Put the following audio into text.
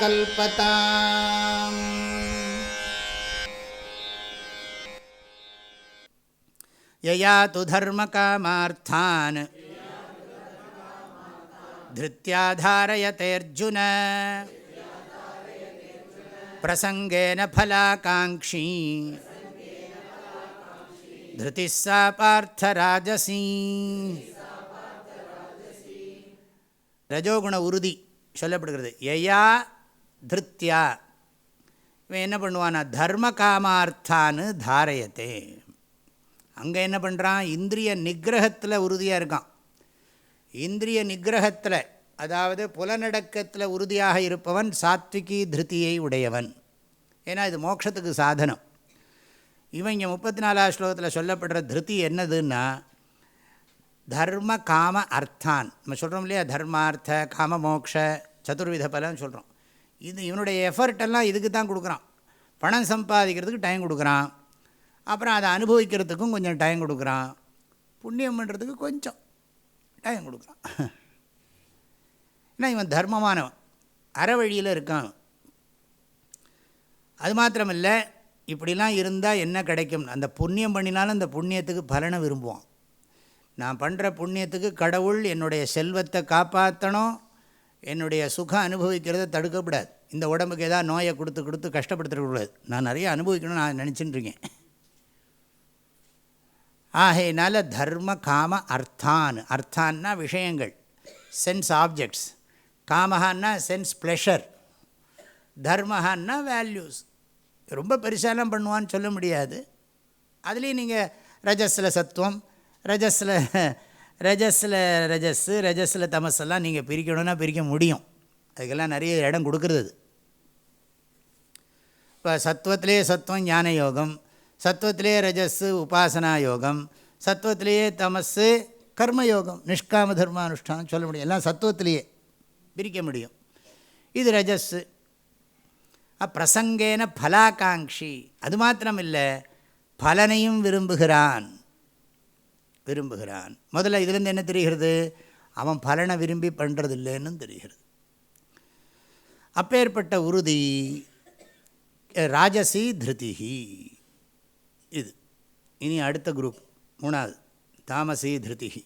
कल्पताम्। यया तु धर्मकामार्थान्। धृत्या धारयतेऽर्जुन प्रसङ्गेन फलाकाङ्क्षी। धृतिः सा पार्थराजसी ரஜோகுண உறுதி சொல்லப்படுகிறது. எயா திருத்தியா இவன் என்ன பண்ணுவானா தர்ம காமார்த்தான்னு தாரயத்தே. அங்கே என்ன பண்ணுறான் இந்திரிய நிகிரகத்தில் உறுதியாக இருக்கான். இந்திரிய நிகிரகத்தில் அதாவது புலநடக்கத்தில் உறுதியாக இருப்பவன் சாத்விகி திருத்தியை உடையவன். ஏன்னா இது மோட்சத்துக்கு சாதனம். இவன் இங்கே முப்பத்தி நாலாவது ஸ்லோகத்தில் சொல்லப்படுற திருத்தி என்னதுன்னா தர்ம காம அர்த்தான். நம்ம சொல்கிறோம் இல்லையா? தர்மார்த்த காம மோக்ஷ சதுர்வித பலன்னு சொல்கிறோம் இது இவனுடைய எஃபர்ட் எல்லாம் இதுக்கு தான் கொடுக்குறான். பணம் சம்பாதிக்கிறதுக்கு டைம் கொடுக்குறான். அப்புறம் அதை அனுபவிக்கிறதுக்கும் கொஞ்சம் டைம் கொடுக்குறான். புண்ணியம் பண்ணுறதுக்கு கொஞ்சம் டைம் கொடுக்குறான். ஏன்னா இவன் தர்மமானவன். அறவழியில் இருக்கான். அது மாத்திரமில்லை இப்படிலாம் இருந்தால் என்ன கிடைக்கும்? அந்த புண்ணியம் பண்ணினாலும் அந்த புண்ணியத்துக்கு பலனை விரும்புவான். நான் பண்ணுற புண்ணியத்துக்கு கடவுள் என்னுடைய செல்வத்தை காப்பாற்றணும் என்னுடைய சுகம் அனுபவிக்கிறத தடுக்கக்கூடாது இந்த உடம்புக்கு ஏதாவது நோயை கொடுத்து கொடுத்து கஷ்டப்படுத்தக்கூடாது நான் நிறைய அனுபவிக்கணும்னு நான் நினச்சிட்டுருக்கேன் ஆகையினால தர்ம காம அர்த்தான். அர்த்தான்னா விஷயங்கள். சென்ஸ் ஆப்ஜெக்ட்ஸ் காமஹான்னா சென்ஸ் ப்ளெஷர் தர்மஹான்னா வேல்யூஸ் ரொம்ப பெருசாலாம் பண்ணுவான்னு சொல்ல முடியாது. அதுலேயும் நீங்கள் ரஜஸில் சத்துவம் ரஜஸில் ரஜஸில் ரஜஸ்ஸு ரஜஸில் தமஸெல்லாம் நீங்கள் பிரிக்கணும்னா பிரிக்க முடியும். அதுக்கெல்லாம் நிறைய இடம் கொடுக்குறது இப்போ சத்துவத்திலே சத்துவம் ஞான யோகம் சத்துவத்திலே ரஜஸ்ஸு உபாசனா யோகம் சத்துவத்திலேயே தமஸு கர்மயோகம் நிஷ்காம தர்மானுஷ்டானம் சொல்ல முடியும். எல்லாம் சத்துவத்திலேயே பிரிக்க முடியும். இது ரஜஸ்ஸு. பிரசங்கேன பலாகாங்ஷி அது மாத்திரம் இல்லை பலனையும் விரும்புகிறான். விரும்புகிறான். முதல்ல இதுலேருந்து என்ன தெரிகிறது? அவன் பலனை விரும்பி பண்ணுறதில்லைன்னு தெரிகிறது. அப்பேற்பட்ட உறுதி ராஜசி திருதிஹி. இது. இனி அடுத்த குரூப் மூணாவது தாமசி திருதிஹி.